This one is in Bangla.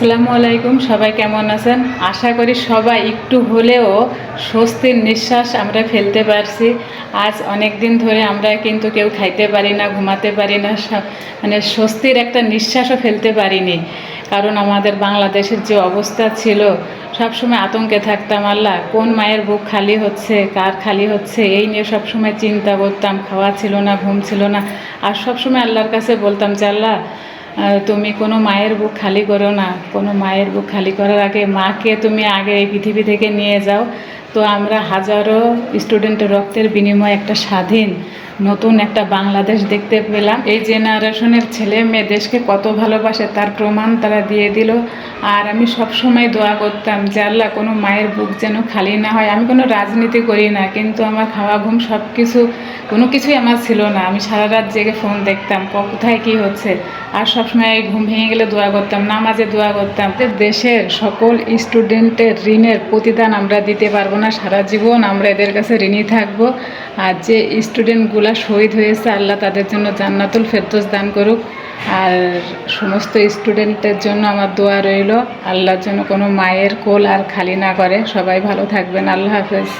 আসসালামু আলাইকুম, সবাই কেমন আছেন? আশা করি সবাই একটু হলেও স্বস্তির নিঃশ্বাস আমরা ফেলতে পারছি। আজ অনেক দিন ধরে আমরা কিন্তু কেউ খাইতে পারি না, ঘুমাতে পারি না মানে স্বস্তির একটা নিঃশ্বাসও ফেলতে পারিনি। কারণ আমাদের বাংলাদেশের যে অবস্থা ছিল, সবসময় আতঙ্কে থাকতাম, আল্লাহ কোন মায়ের বুক খালি হচ্ছে, কার খালি হচ্ছে, এই নিয়ে সবসময় চিন্তা করতাম, খাওয়া ছিল না, ঘুম ছিল না। আর সবসময় আল্লাহর কাছে বলতাম যে, আল্লাহ তুমি কোনো মায়ের বুক খালি করো না। কোনো মায়ের বুক খালি করার আগে মাকে তুমি আগে এই পৃথিবী থেকে নিয়ে যাও। তো আমরা হাজারো স্টুডেন্টের রক্তের বিনিময়ে একটা স্বাধীন নতুন একটা বাংলাদেশ দেখতে পেলাম। এই জেনারেশনের ছেলে মেয়ে দেশকে কত ভালোবাসে, তার প্রমাণ তারা দিয়ে দিল। আর আমি সব সময় দোয়া করতাম যে আল্লাহ কোনো মায়ের বুক যেন খালি না হয়। আমি কোনো রাজনীতি করি না, কিন্তু আমার খাওয়া ঘুম সব কিছু কোনো কিছুই আমার ছিল না। আমি সারা রাত জেগে ফোন দেখতাম কোথায় কি হচ্ছে। আর সবসময় ঘুম ভেঙে গেলে দোয়া করতাম, নামাজে দোয়া করতাম। দেশের সকল স্টুডেন্টের ঋণের প্রতিদান আমরা দিতে পারব না, সারা জীবন আমরা এদের কাছে ঋণী থাকব। আর যে স্টুডেন্টগুলা শহীদ হয়েছে, আল্লাহ তাদের জন্য জান্নাতুল ফেরদোস দান করুক। আর সমস্ত স্টুডেন্টের জন্য আমার দোয়া রইল আল্লাহর জন্য কোনো মায়ের কোল আর খালি না করে। সবাই ভালো থাকবেন, আল্লাহ হাফেজ।